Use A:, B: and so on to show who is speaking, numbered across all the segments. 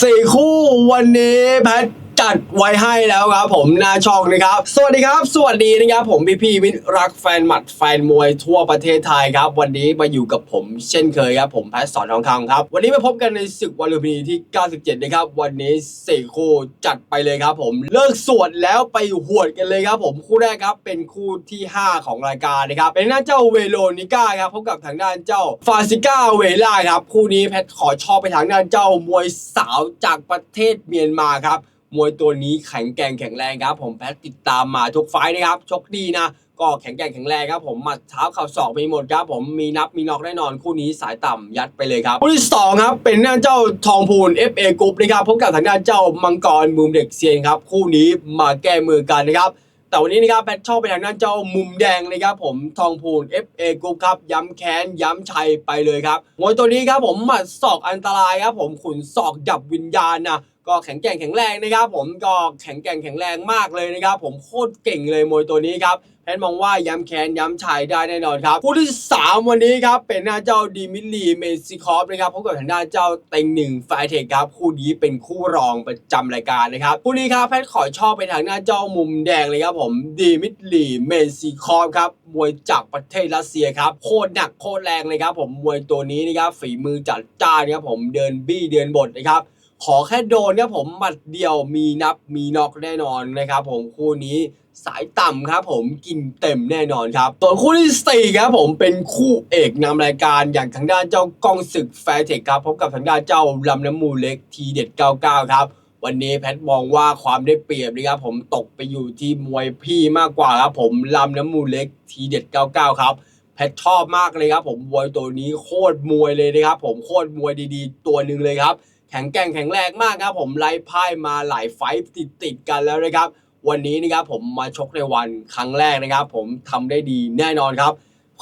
A: สี่คู่วันนี้แพท จัดไว้ให้แล้วครับผมหน้าช่องนะครับ สวัสดีครับ สวัสดีนะครับผมพี่พี่ๆมิตรรักแฟนหมัดแฟนมวยทั่วประเทศไทยครับ วันนี้มาอยู่กับผมเช่นเคยครับผมแพทสอนทองคำครับ วันนี้มาพบกันในศึกวันลุมพินีที่ 97 นะครับ วันนี้สี่คู่จัดไปเลยครับ ผมเลิกสวดแล้วไปหวดกันเลยครับผมคู่แรกครับเป็นคู่ที่ 5 ของรายการนะครับเป็นหน้าเจ้าเวโรนิก้าครับพบกับทางด้านเจ้าฟาซิก้าเวล่าครับคู่นี้แพทขอชอบไปทางด้านเจ้ามวยสาวจากประเทศเมียนมาครับ มวยตัวนี้แข็งแกร่งแข็งแรงครับ ผมแพทติดตามมาทุกไฟต์นะครับชกดีนะก็แข็งแกร่งแข็งแรงครับผมหมัดเท้าเข่าศอกมีหมดครับผมมีนับมีน็อกแน่นอนคู่นี้สายต่ำยัดไปเลยครับคู่ที่สองครับเป็นหน้าเจ้าทองพูน FA กรุ๊ปนะครับพบกับทางด้านเจ้ามังกรมุมเด็กเซียนครับคู่นี้มาแก้มือกันนะครับแต่วันนี้นะครับแพทชอบไปทางด้านเจ้ามุมแดงนะครับผมทองพูน FA กรุ๊ปครับย้ำแค้นย้ำชัยไปเลยครับมวยตัวนี้ครับผมหมัดศอกอันตรายครับผมขุนศอกดับวิญญาณนะ ก็แข็งแกร่งแข็งแรงนะครับผมก็แข็งแกร่งแข็งแรงมากเลยนะครับผมโคตรเก่งเลยมวยตัวนี้ครับแพทมองว่าย้ำแค้นย้ำชัยได้แน่นอนครับคู่ที่สามวันนี้ครับเป็นหน้าเจ้าดิมิลลีเมซิคอฟนะครับพบกับทางด้านเจ้าเต็งหนึ่งไฟเทคครับคู่นี้เป็นคู่รองประจำรายการนะครับคู่นี้ครับแพทขอชอบไปทางหน้าเจ้ามุมแดงเลยครับผมดิมิลลีเมซิคอฟครับมวยจากประเทศรัสเซียครับโคตรหนักโคตรแรงเลยครับผมมวยตัวนี้นะครับฝีมือจัดจ้านครับผมเดินบี้เดินบทนะครับ ขอแค่โดนครับผมหมัดเดียวมีนับมีน็อกแน่นอนนะครับผมคู่นี้สายต่ำครับผมกินเต็มแน่นอนครับส่วนคู่ที่สี่ครับผมเป็นคู่เอกนำรายการอย่างทางด้านเจ้ากองศึกแฟร์เทคครับพบกับทางด้านเจ้าลำน้ำมูลเล็กทีเด็ด 99 ครับ วันนี้แพทมองว่าความได้เปรียบนะครับผมตกไปอยู่ที่มวยพี่มากกว่าครับผมลำน้ำมูลเล็กทีเด็ด 99 ครับ แพทชอบมากเลยครับผมมวยตัวนี้โคตรมวยเลยนะครับผมโคตรมวยดีๆ ตัวหนึ่งเลยครับ แข็งแกร่งแข็งแรงมากครับ ผมไล่พ่ายมาหลายไฟต์ติดติดๆกันแล้วนะครับวันนี้นะครับผมมาชกในวันครั้งแรกนะครับ ผมทำได้ดีแน่นอนครับ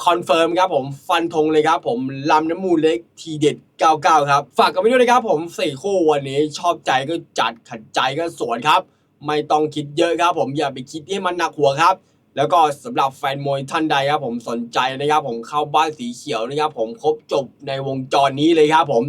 A: คอนเฟิร์มครับผมฟันธงเลยครับผมลำน้ำมูลเล็กทีเด็ด 99 ครับ ฝากกันไปด้วยนะครับผมสี่คู่วันนี้ชอบใจก็จัดขัดใจก็สวนครับ ไม่ต้องคิดเยอะครับผมอย่าไปคิดให้มันหนักหัวครับ แล้วก็สำหรับแฟนมวยท่านใดครับผมสนใจนะครับผมเข้าบ้านสีเขียวนะครับผมครบจบในวงจรนี้เลยครับผม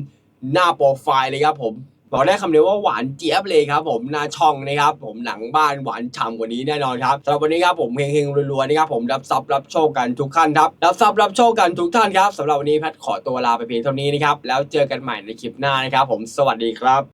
A: หน้าโปรไฟล์เลยครับผมบอกได้คำเดียวว่าหวานเจี๊ยบเลยครับผมหน้าช่องนะครับผมหลังบ้านหวานฉ่ำกว่านี้แน่นอนครับสำหรับวันนี้ครับผมเฮงๆรวยๆนะครับผมรับทรัพย์รับโชคกันทุกท่านครับรับทรัพย์รับโชคกันทุกท่านครับสำหรับวันนี้แพทขอตัวลาไปเพียงเท่านี้นะครับแล้วเจอกันใหม่ในคลิปหน้านะครับผมสวัสดีครับ